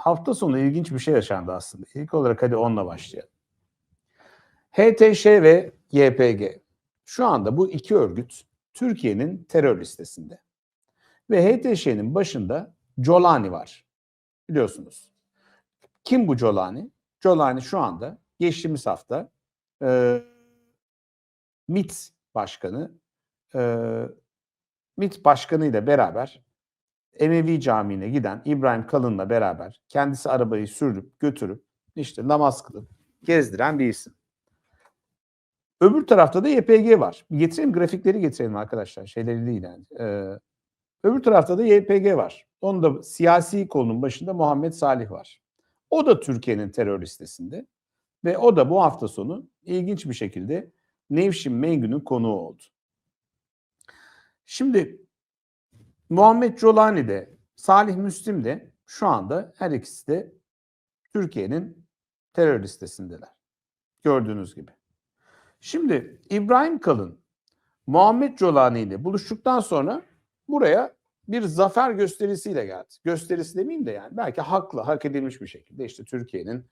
hafta sonu ilginç bir şey yaşandı aslında. İlk olarak hadi onunla başlayalım. HTŞ ve YPG. Şu anda bu iki örgüt Türkiye'nin terör listesinde. Ve HTŞ'nin başında Colani var. Biliyorsunuz. Kim bu Colani? Colani şu anda geçtiğimiz hafta e, MİT Başkanı e, MİT Başkanı beraber Emevi Camii'ne giden İbrahim Kalın'la beraber kendisi arabayı sürüp götürüp işte namaz kılıp gezdiren bir isim. Öbür tarafta da YPG var. Getirelim grafikleri getirelim arkadaşlar. Şeyleri değil yani. Ee, öbür tarafta da YPG var. Onun da siyasi kolunun başında Muhammed Salih var. O da Türkiye'nin terör listesinde. Ve o da bu hafta sonu ilginç bir şekilde Nevşin Mengü'nün konuğu oldu. Şimdi Muhammed Colani de Salih Müslim de şu anda her ikisi de Türkiye'nin terör listesindeler. Gördüğünüz gibi. Şimdi İbrahim Kalın Muhammed Colani ile buluştuktan sonra buraya bir zafer gösterisiyle geldi. Gösterisi demeyeyim de yani belki haklı, hak edilmiş bir şekilde işte Türkiye'nin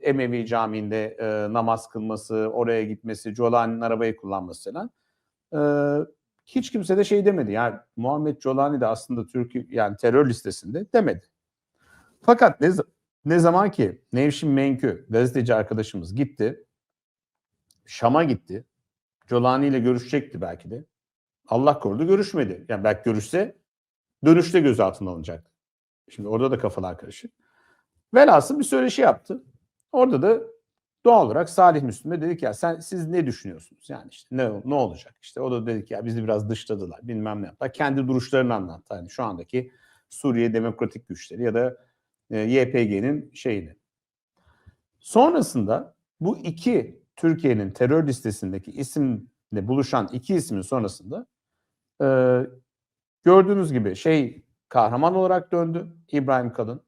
Emevi Camii'nde e, namaz kılması, oraya gitmesi, Colani'nin arabayı kullanması falan. E, hiç kimse de şey demedi. Yani Muhammed Colani de aslında Türkiye yani terör listesinde demedi. Fakat ne, ne zaman ki Nevşin Menkü gazeteci arkadaşımız gitti, Şam'a gitti. Colani ile görüşecekti belki de. Allah korudu görüşmedi. Yani belki görüşse dönüşte gözaltına alınacaktı. Şimdi orada da kafalar karışık. Velhasıl bir söyleşi yaptı. Orada da doğal olarak Salih Müslüm'e dedik ya sen siz ne düşünüyorsunuz? Yani işte ne ne olacak? İşte o da dedik ya bizi biraz dışladılar. Bilmem ne yaptılar. Kendi duruşlarını anlattı. Yani şu andaki Suriye Demokratik Güçleri ya da e, YPG'nin şeyini. Sonrasında bu iki Türkiye'nin terör listesindeki isimle buluşan iki ismin sonrasında e, gördüğünüz gibi şey kahraman olarak döndü İbrahim Kalın.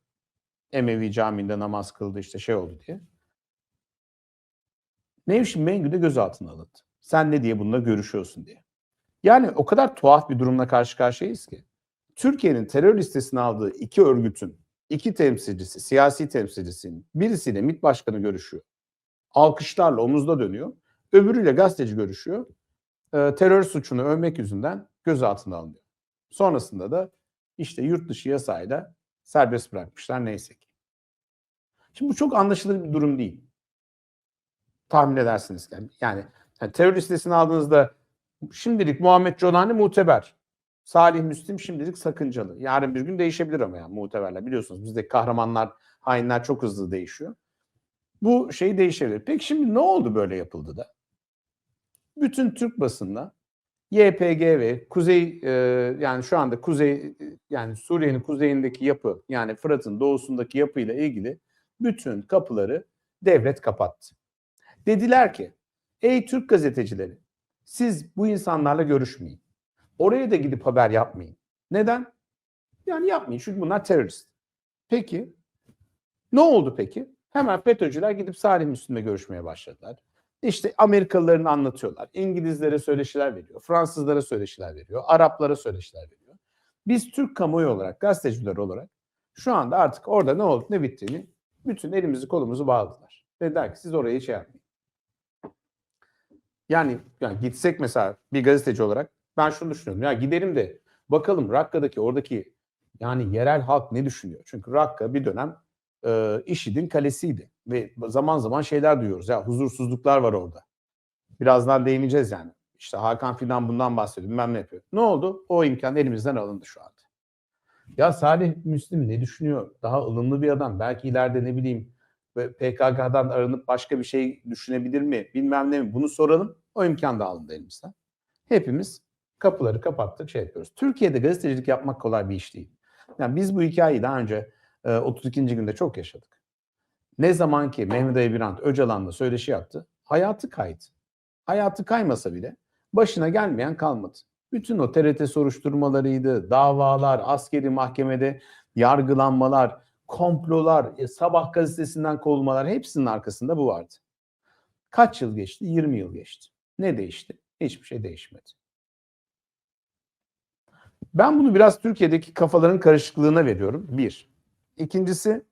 Emevi Camii'nde namaz kıldı işte şey oldu diye. Nevşin Mengü de gözaltına alındı. Sen ne diye bununla görüşüyorsun diye. Yani o kadar tuhaf bir durumla karşı karşıyayız ki. Türkiye'nin terör listesine aldığı iki örgütün iki temsilcisi, siyasi temsilcisinin birisiyle MİT Başkanı görüşüyor. Alkışlarla omuzda dönüyor. Öbürüyle gazeteci görüşüyor. E, terör suçunu övmek yüzünden gözaltına alınıyor. Sonrasında da işte yurt dışı yasayla serbest bırakmışlar neyse ki. Şimdi bu çok anlaşılır bir durum değil. Tahmin edersiniz. Yani, yani, yani terör listesini aldığınızda şimdilik Muhammed Colani muteber. Salih Müslim şimdilik sakıncalı. Yarın bir gün değişebilir ama yani muteberler. Biliyorsunuz bizde kahramanlar, hainler çok hızlı değişiyor. Bu şey değişebilir. Peki şimdi ne oldu böyle yapıldı da? Bütün Türk basında YPG ve Kuzey e, yani şu anda Kuzey yani Suriye'nin kuzeyindeki yapı yani Fırat'ın doğusundaki yapıyla ilgili bütün kapıları devlet kapattı. Dediler ki ey Türk gazetecileri siz bu insanlarla görüşmeyin. Oraya da gidip haber yapmayın. Neden? Yani yapmayın çünkü bunlar terörist. Peki ne oldu peki? Hemen FETÖ'cüler gidip Salih Müslüm'le görüşmeye başladılar. İşte Amerikalıların anlatıyorlar. İngilizlere söyleşiler veriyor. Fransızlara söyleşiler veriyor. Araplara söyleşiler veriyor. Biz Türk kamuoyu olarak, gazeteciler olarak şu anda artık orada ne olup ne bittiğini bütün elimizi kolumuzu bağladılar. Dediler ki siz oraya şey yapmayın. Yani, yani gitsek mesela bir gazeteci olarak ben şunu düşünüyorum. Ya gidelim de bakalım Rakka'daki oradaki yani yerel halk ne düşünüyor? Çünkü Rakka bir dönem e, IŞİD'in kalesiydi. Ve zaman zaman şeyler duyuyoruz. Ya huzursuzluklar var orada. Birazdan değineceğiz yani. İşte Hakan Fidan bundan bahsediyor. Bilmem ne yapıyor. Ne oldu? O imkan elimizden alındı şu anda. Ya Salih Müslim ne düşünüyor? Daha ılımlı bir adam. Belki ileride ne bileyim PKK'dan arınıp başka bir şey düşünebilir mi? Bilmem ne mi? Bunu soralım. O imkan da alındı elimizden. Hepimiz kapıları kapattık, şey yapıyoruz. Türkiye'de gazetecilik yapmak kolay bir iş değil. Yani biz bu hikayeyi daha önce 32. Ee, günde çok yaşadık. Ne zaman ki Mehmet Ali Birant Öcalan'la söyleşi yaptı, hayatı kaydı. Hayatı kaymasa bile başına gelmeyen kalmadı. Bütün o TRT soruşturmalarıydı, davalar, askeri mahkemede yargılanmalar, komplolar, e, sabah gazetesinden kovulmalar hepsinin arkasında bu vardı. Kaç yıl geçti? 20 yıl geçti. Ne değişti? Hiçbir şey değişmedi. Ben bunu biraz Türkiye'deki kafaların karışıklığına veriyorum. Bir. İkincisi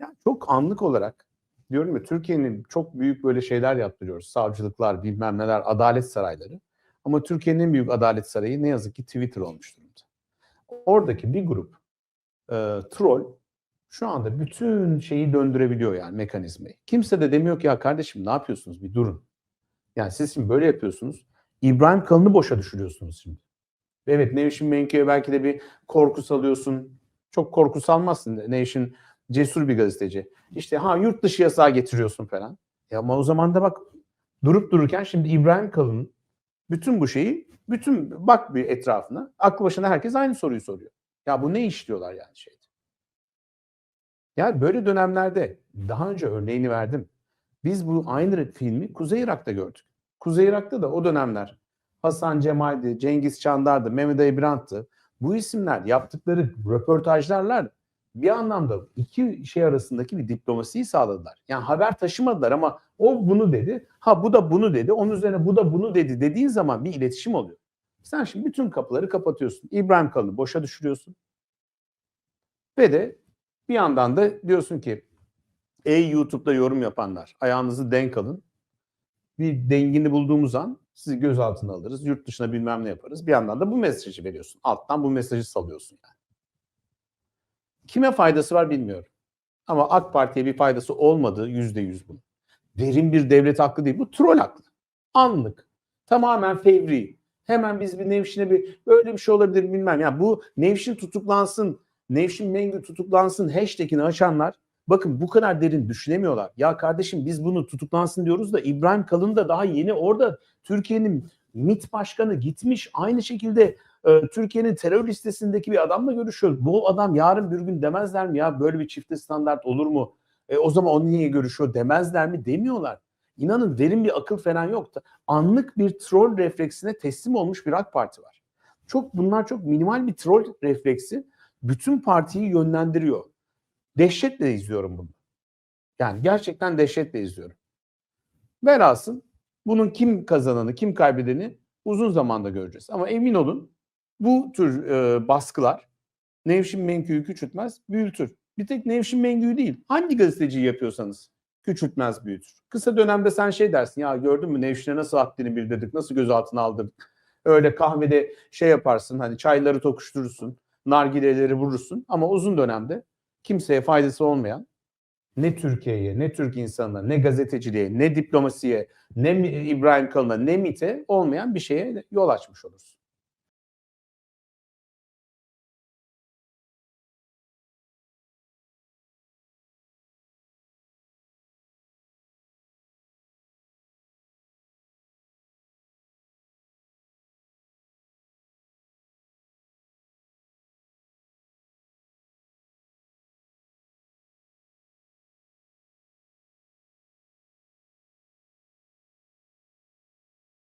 Yani çok anlık olarak diyorum ya Türkiye'nin çok büyük böyle şeyler yaptırıyoruz. Savcılıklar, bilmem neler, adalet sarayları. Ama Türkiye'nin en büyük adalet sarayı ne yazık ki Twitter olmuş durumda. Oradaki bir grup e, troll şu anda bütün şeyi döndürebiliyor yani mekanizmayı. Kimse de demiyor ki ya kardeşim ne yapıyorsunuz bir durun. Yani siz şimdi böyle yapıyorsunuz. İbrahim Kalın'ı boşa düşürüyorsunuz şimdi. Evet Nevşin Menki'ye belki de bir korku salıyorsun. Çok korku salmazsın. Nevşin cesur bir gazeteci. İşte ha yurt dışı yasağı getiriyorsun falan. Ya ama o zaman da bak durup dururken şimdi İbrahim Kalın bütün bu şeyi bütün bak bir etrafına aklı başına herkes aynı soruyu soruyor. Ya bu ne iş diyorlar yani şeyde. Yani böyle dönemlerde daha önce örneğini verdim. Biz bu aynı filmi Kuzey Irak'ta gördük. Kuzey Irak'ta da o dönemler Hasan Cemal'di, Cengiz Çandar'dı, Mehmet Ali. Bu isimler yaptıkları röportajlarla bir anlamda iki şey arasındaki bir diplomasiyi sağladılar. Yani haber taşımadılar ama o bunu dedi, ha bu da bunu dedi, onun üzerine bu da bunu dedi dediğin zaman bir iletişim oluyor. Sen şimdi bütün kapıları kapatıyorsun. İbrahim Kalın'ı boşa düşürüyorsun. Ve de bir yandan da diyorsun ki ey YouTube'da yorum yapanlar ayağınızı denk alın. Bir dengini bulduğumuz an sizi gözaltına alırız. Yurt dışına bilmem ne yaparız. Bir yandan da bu mesajı veriyorsun. Alttan bu mesajı salıyorsun yani. Kime faydası var bilmiyorum. Ama AK Parti'ye bir faydası olmadığı yüzde yüz bu. Derin bir devlet hakkı değil. Bu troll hakkı. Anlık. Tamamen fevri. Hemen biz bir Nevşin'e bir böyle bir şey olabilir bilmem. Ya bu Nevşin tutuklansın, Nevşin Mengü tutuklansın hashtag'ini açanlar bakın bu kadar derin düşünemiyorlar. Ya kardeşim biz bunu tutuklansın diyoruz da İbrahim Kalın da daha yeni orada Türkiye'nin MİT başkanı gitmiş aynı şekilde e, Türkiye'nin terör listesindeki bir adamla görüşüyor. Bu adam yarın bir gün demezler mi ya böyle bir çifte standart olur mu? E, o zaman onu niye görüşüyor demezler mi demiyorlar. İnanın derin bir akıl falan yok da anlık bir troll refleksine teslim olmuş bir AK Parti var. Çok bunlar çok minimal bir troll refleksi bütün partiyi yönlendiriyor. Dehşetle izliyorum bunu. Yani gerçekten dehşetle izliyorum. Velhasıl bunun kim kazananı, kim kaybedeni uzun zamanda göreceğiz. Ama emin olun bu tür e, baskılar Nevşin Mengü'yü küçültmez, büyütür. Bir tek Nevşin Mengü'yü değil, hangi gazeteciyi yapıyorsanız küçültmez, büyütür. Kısa dönemde sen şey dersin, ya gördün mü Nevşin'e nasıl haddini bildirdik, nasıl gözaltına aldırdık. Öyle kahvede şey yaparsın, hani çayları tokuşturursun, nargileleri vurursun. Ama uzun dönemde kimseye faydası olmayan, ne Türkiye'ye, ne Türk insanına, ne gazeteciliğe, ne diplomasiye, ne İbrahim Kalın'a, ne MİT'e olmayan bir şeye yol açmış olursun.